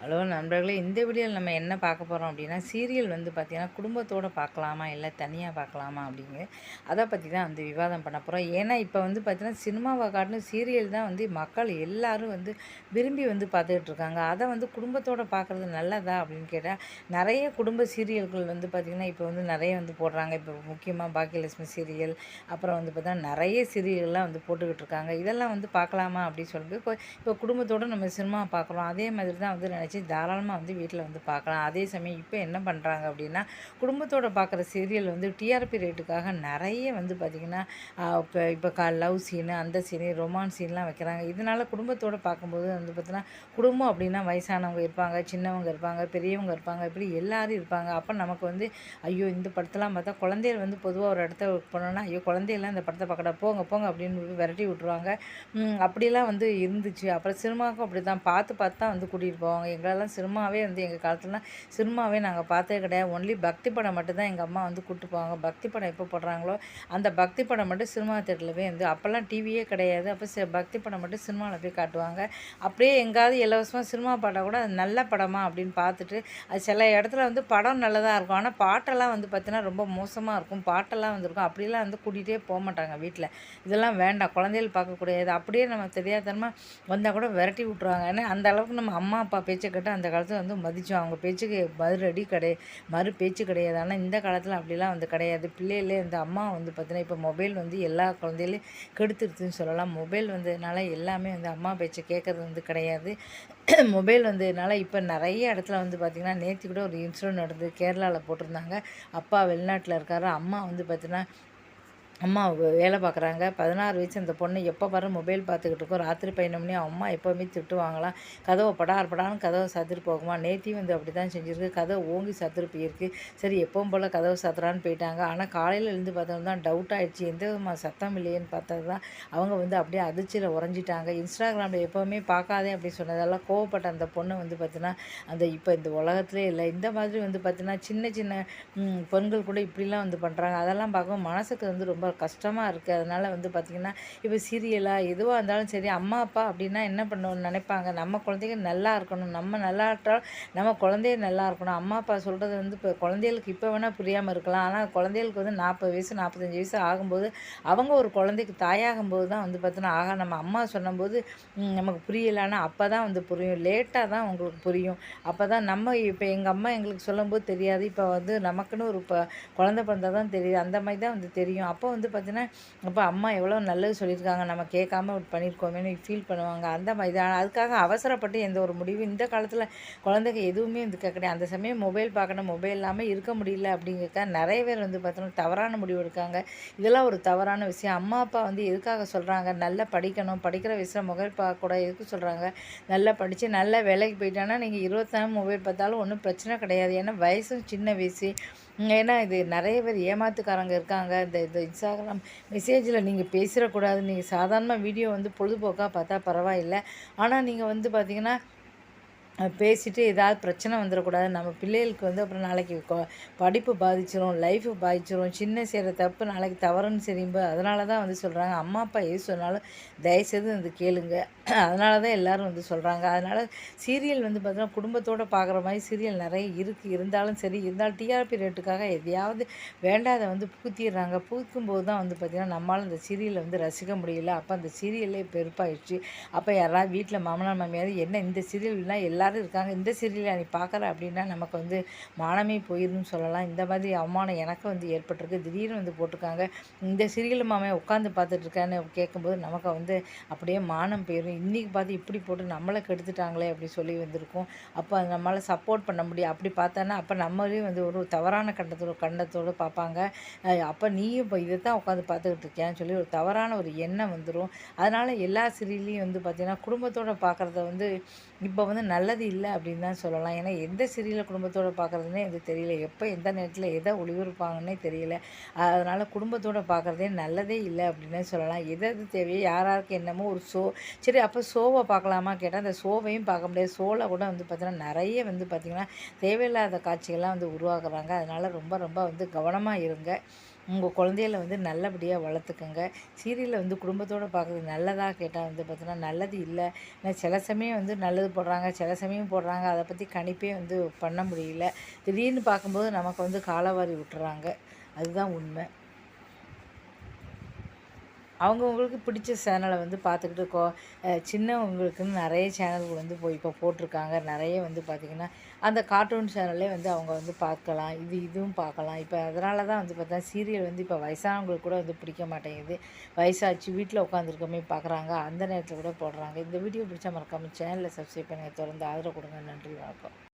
Hello நண்பர்களே இந்த வீடியோவில் நம்ம என்ன பார்க்க போகிறோம் அப்படின்னா சீரியல் வந்து பார்த்திங்கன்னா குடும்பத்தோடு பார்க்கலாமா இல்லை தனியாக பார்க்கலாமா அப்படிங்க. அதை பற்றி தான் வந்து விவாதம் பண்ண போகிறோம் ஏன்னா இப்போ வந்து பார்த்திங்கன்னா சினிமாவை காட்டிலும் சீரியல் தான் வந்து மக்கள் எல்லாரும் வந்து விரும்பி வந்து பார்த்துக்கிட்டு இருக்காங்க. அதை வந்து குடும்பத்தோடு பார்க்குறது நல்லதா அப்படின்னு கேட்டால் நிறைய குடும்ப சீரியல்கள் வந்து பார்த்திங்கன்னா இப்போ வந்து நிறைய வந்து போடுறாங்க. இப்போ முக்கியமாக பாக்கியலட்சுமி சீரியல் அப்புறம் வந்து பார்த்தீங்கன்னா நிறைய சீரியல்லாம் வந்து போட்டுக்கிட்டு இருக்காங்க. இதெல்லாம் வந்து பார்க்கலாமா அப்படின்னு சொல்லிட்டு இப்போ இப்போ குடும்பத்தோடு நம்ம சினிமா பார்க்குறோம். அதே மாதிரி தான் வந்து வச்சு தாராளமாக வந்து வீட்டில் வந்து பார்க்கலாம் அதே சமயம் இப்போ என்ன பண்ணுறாங்க அப்படின்னா குடும்பத்தோடு பார்க்குற சீரியல் வந்து டிஆர்பி ரேட்டுக்காக நிறைய வந்து பார்த்திங்கன்னா இப்போ இப்போ கா லவ் சீனு அந்த சீனு ரொமான்ஸ் சீன்லாம் வைக்கிறாங்க. இதனால் குடும்பத்தோடு பார்க்கும்போது வந்து பார்த்திங்கன்னா குடும்பம் அப்படின்னா வயசானவங்க இருப்பாங்க சின்னவங்க இருப்பாங்க பெரியவங்க இருப்பாங்க இப்படி எல்லோரும் இருப்பாங்க. அப்போ நமக்கு வந்து ஐயோ இந்த படத்தெல்லாம் பார்த்தா குழந்தைகள் வந்து பொதுவாக ஒரு இடத்த போனோன்னா ஐயோ குழந்தையெல்லாம் இந்த படத்தை பார்க்கடா போங்க போங்க அப்படின்னு விரட்டி விட்ருவாங்க அப்படிலாம் வந்து இருந்துச்சு. அப்புறம் சினிமாவுக்கும் அப்படி தான் பார்த்து பார்த்து தான் வந்து கூட்டிகிட்டு போவாங்க. எங்களெல்லாம் சினிமாவே வந்து எங்கள் காலத்துலலாம் சினிமாவே நாங்கள் பார்த்தே கிடையாது. ஒன்லி பக்தி படம் மட்டும்தான் எங்கள் அம்மா வந்து கூப்பிட்டு போவாங்க. பக்தி படம் எப்போ போடுறாங்களோ அந்த பக்தி படம் மட்டும் சினிமா தேட்டரில் போய் வந்து அப்போல்லாம் டிவியே கிடையாது. அப்போ பக்தி படம் மட்டும் சினிமாவில் போய் காட்டுவாங்க. அப்படியே எங்காவது இலவசமாக சினிமா பாட்டால் கூட அது நல்ல படமா அப்படின்னு பார்த்துட்டு அது சில இடத்துல வந்து படம் நல்லதாக இருக்கும். ஆனால் பாட்டெல்லாம் வந்து பார்த்தீங்கன்னா ரொம்ப மோசமாக இருக்கும். பாட்டெல்லாம் வந்துருக்கும். அப்படிலாம் வந்து கூட்டிகிட்டே போக மாட்டாங்க வீட்டில் இதெல்லாம் வேண்டாம். குழந்தைகள் பார்க்கக்கூடியது. அப்படியே நம்ம தெரியாதனமாக வந்தால் கூட விரட்டி விட்ருவாங்க ஏன்னா அந்த அளவுக்கு நம்ம அம்மா அப்பா பேச்சை கேட்டு அந்த காலத்தில் வந்து மதித்தோம் அவங்க பேச்சுக்கு மறுஅடி கிடையாது மறு பேச்சு கிடையாது. ஆனால் இந்த காலத்தில் அப்படிலாம் வந்து கிடையாது. பிள்ளைகளே இந்த அம்மா வந்து பார்த்தீங்கன்னா இப்போ மொபைல் வந்து எல்லா குழந்தைகளையும் கெடுத்துருதுன்னு சொல்லலாம். மொபைல் வந்ததுனால எல்லாமே வந்து அம்மா பேச்சை கேட்குறது வந்து கிடையாது. மொபைல் வந்ததுனால இப்போ நிறைய இடத்துல வந்து பார்த்திங்கன்னா நேற்று கூட ஒரு இன்சிடென்ட் நடந்தது. கேரளாவில் போட்டிருந்தாங்க. அப்பா வெளிநாட்டில் இருக்காரு. அம்மா வந்து பார்த்திங்கன்னா அம்மா வேலை பார்க்குறாங்க. பதினாறு வயசு அந்த பொண்ணு எப்போ வர மொபைல் பார்த்துக்கிட்டு இருக்கோம் ராத்திரி பதினொன்று மணி அம்மா எப்போவுமே திட்டுவாங்களாம் கதவை படார் படான்னு கதவை சாத்திட்டு போகுமா? நேத்தியும் வந்து அப்படி தான் செஞ்சுருக்கு. கதவை ஓங்கி சாத்திட்டு போயிருக்கு. சரி எப்பவும் போல் கதவை சாத்துறான்னு போயிட்டாங்க. ஆனால் காலையில் எழுந்து பார்த்தோம் தான் டவுட் ஆகிடுச்சு எந்த விதமாக சத்தம் இல்லையேன்னு பார்த்தது தான் அவங்க வந்து அப்படியே அதிர்ச்சியில் உறைஞ்சிட்டாங்க. இன்ஸ்டாகிராமில் எப்போவுமே பார்க்காதே அப்படி சொன்னதெல்லாம் கோவப்பட்ட அந்த பொண்ணு வந்து பார்த்தீங்கன்னா அந்த இப்போ இந்த உலகத்திலே இல்லை. இந்த மாதிரி வந்து பார்த்தீங்கன்னா சின்ன சின்ன பெண்கள் கூட இப்படிலாம் வந்து பண்ணுறாங்க அதெல்லாம் பார்க்கும் மனசுக்கு வந்து ரொம்ப கஷ்டமாக இருக்குது அதனால் வந்து பார்த்திங்கன்னா இப்போ சீரியலாக எதுவாக இருந்தாலும் சரி அம்மா அப்பா அப்படின்னா என்ன பண்ணணும்னு நினைப்பாங்க? நம்ம குழந்தைங்க நல்லா இருக்கணும். நம்ம நல்லா இருந்தால் நம்ம குழந்தைய நல்லா இருக்கணும். அம்மா அப்பா சொல்கிறது வந்து இப்போ குழந்தைகளுக்கு இப்போ வேணால் புரியாமல் இருக்கலாம். ஆனால் குழந்தைகளுக்கு வந்து நாற்பது வயசு நாற்பத்தஞ்சு வயசு ஆகும்போது அவங்க ஒரு குழந்தைக்கு தாயாகும்போது தான் வந்து பார்த்தோன்னா ஆகா நம்ம அம்மா சொன்னபோது நமக்கு புரியலைன்னா அப்போ தான் வந்து புரியும். லேட்டாக தான் உங்களுக்கு புரியும். அப்போ தான் நம்ம இப்போ எங்கள் அம்மா எங்களுக்கு சொல்லும்போது தெரியாது. இப்போ வந்து நமக்குன்னு ஒரு இப்போ குழந்தை பிறந்தால் தான் தெரியுது. அந்த மாதிரி தான் வந்து தெரியும். அப்போ வந்து பார்த்தீங்கன்னா அப்போ அம்மா எவ்வளோ நல்லது சொல்லியிருக்காங்க. நம்ம கேட்காம பண்ணியிருக்கோமேனு ஃபீல் பண்ணுவாங்க. அந்த மாதிரி தான். அதுக்காக அவசரப்பட்டு எந்த ஒரு முடிவு இந்த காலத்தில் குழந்தைங்க எதுவுமே வந்து கிடையாது அந்த சமயம் மொபைல் பார்க்கணும் மொபைல் இல்லாமல் இருக்க முடியல அப்படிங்கிறக்க நிறைய பேர் வந்து பார்த்தோன்னா தவறான முடிவு எடுக்காங்க. இதெல்லாம் ஒரு தவறான விஷயம். அம்மா அப்பா வந்து எதுக்காக சொல்கிறாங்க நல்லா படிக்கணும். படிக்கிற விஷயம் மொபைல் பார்க்கக்கூடாது எதுக்கு சொல்கிறாங்க நல்லா படித்து நல்ல வேலைக்கு போயிட்டாங்கன்னா நீங்கள் இருபத்தாறு மொபைல் பார்த்தாலும் ஒன்றும் பிரச்சனை கிடையாது. ஏன்னா வயசும் சின்ன வயசு. ஏன்னா இது நிறைய பேர் ஏமாத்துக்காரங்க இருக்காங்க. இந்த இந்த இன்ஸ்டாகிராம் மெசேஜில் நீங்கள் பேசிடக்கூடாது. நீங்கள் சாதாரணமாக வீடியோ வந்து பொழுதுபோக்காக பார்த்தா பரவாயில்லை. ஆனால் நீங்கள் வந்து பார்த்திங்கன்னா பேசிட்டு ஏதாவது பிரச்சனை வந்துடக்கூடாது. நம்ம பிள்ளைகளுக்கு வந்து அப்புறம் நாளைக்கு படிப்பு பாதிச்சிடும் லைஃபு பாதிச்சிடும் சின்ன செய்கிற தப்பு நாளைக்கு தவறுன்னு சரியும்போது அதனால தான் வந்து சொல்கிறாங்க அம்மா அப்பா எது சொன்னாலும் தயவுசெய்து வந்து கேளுங்க. அதனால தான் எல்லோரும் வந்து சொல்கிறாங்க அதனால் சீரியல் வந்து பார்த்தோன்னா குடும்பத்தோடு பார்க்குற மாதிரி சீரியல் நிறைய இருக்குது இருந்தாலும் சரி இருந்தாலும் டிஆர்பி ரேட்டுக்காக எதையாவது வேண்டாத வந்து பூத்திடுறாங்க பூக்கும்போது தான் வந்து பார்த்திங்கன்னா நம்மளால் அந்த சீரியலை வந்து ரசிக்க முடியல. அப்போ அந்த சீரியல்லே பெருப்பாயிடுச்சு. அப்போ யாராவது வீட்டில் மாமனார் மாமியார் என்ன இந்த சீரியல்னால் எல்லா எல்லாரும் இருக்காங்க. இந்த சீரியலை நீ பார்க்குற அப்படின்னா நமக்கு வந்து மானமே போயிருன்னு சொல்லலாம். இந்த மாதிரி அவமானம் எனக்கு வந்து ஏற்பட்டிருக்கு. திடீர்னு வந்து போட்டிருக்காங்க. இந்த சீரியல் மாமே உட்காந்து பார்த்துட்ருக்கான்னு கேட்கும்போது நமக்கு வந்து அப்படியே மானம் போயிடும் இன்றைக்கி பார்த்து இப்படி போட்டு நம்மளை கெடுத்துட்டாங்களே அப்படி சொல்லி வந்திருக்கோம். அப்போ அது நம்மளால் சப்போர்ட் பண்ண முடியும். அப்படி பார்த்தானா அப்போ நம்மளே வந்து ஒரு தவறான கண்டத்தோட கண்டத்தோடு பார்ப்பாங்க. அப்போ நீயும் இப்போ இதை தான் உட்காந்து பார்த்துக்கிட்டு இருக்கேன்னு சொல்லி ஒரு தவறான ஒரு எண்ணம் வந்துடும் அதனால் எல்லா சீரியல்லையும் வந்து பார்த்திங்கன்னா குடும்பத்தோடு பார்க்குறத வந்து இப்போ வந்து நல்லது இல்லை அப்படின்னு தான் சொல்லலாம். ஏன்னா எந்த சீரியலை குடும்பத்தோடு பார்க்குறதுனே எனக்கு தெரியல. எப்போ எந்த நேரத்தில் எதை ஒளிபரப்பாங்கன்னே தெரியல. அதனால் குடும்பத்தோடு பார்க்குறதே நல்லதே இல்லை அப்படின்னே சொல்லலாம். எது எது தேவையோ யாராருக்கு என்னமோ ஒரு ஷோ சரி அப்போ ஷோவை பார்க்கலாமா கேட்டால் அந்த ஷோவையும் பார்க்க முடியாது. ஷோவில் கூட வந்து பார்த்திங்கன்னா நிறைய வந்து பார்த்திங்கன்னா தேவையில்லாத காட்சிகள்லாம் வந்து உருவாக்குறாங்க. அதனால் ரொம்ப ரொம்ப வந்து கவனமாக இருங்க. உங்கள் குழந்தைகள வந்து நல்லபடியாக வளர்த்துக்கோங்க. சீரியலில் வந்து குடும்பத்தோடு பார்க்குறது நல்லதாக கேட்டால் வந்து பார்த்தோன்னா நல்லது இல்லை. ஏன்னா சில சமயம் வந்து நல்லது போடுறாங்க சில சமயம் போடுறாங்க. அதை பற்றி கணிப்பே வந்து பண்ண முடியல. திடீர்னு பார்க்கும்போது நமக்கு வந்து காலவாரி விட்டுறாங்க. அதுதான் உண்மை. அவங்கவுங்களுக்கு பிடிச்ச சேனலை வந்து பார்த்துக்கிட்டு கோ சின்னவங்களுக்குன்னு நிறைய சேனல்கள் வந்து போய் இப்போ போட்டிருக்காங்க. நிறைய வந்து பார்த்திங்கன்னா அந்த கார்ட்டூன் சேனல்லே வந்து அவங்க வந்து பார்க்கலாம். இது இதுவும் பார்க்கலாம். இப்போ அதனால தான் வந்து பார்த்தா சீரியல் வந்து இப்போ வயசானவங்களுக்கு கூட வந்து பிடிக்க மாட்டேங்குது. வயசாச்சு வீட்டில் உட்காந்துருக்கமே பார்க்குறாங்க. அந்த நேரத்தில் கூட போடுறாங்க. இந்த வீடியோ பிடிச்சா மறக்காமல் சேனலை சப்ஸ்கிரைப் பண்ணுங்கள் தொடர்ந்து ஆதரவு கொடுங்க. நன்றி வணக்கம்.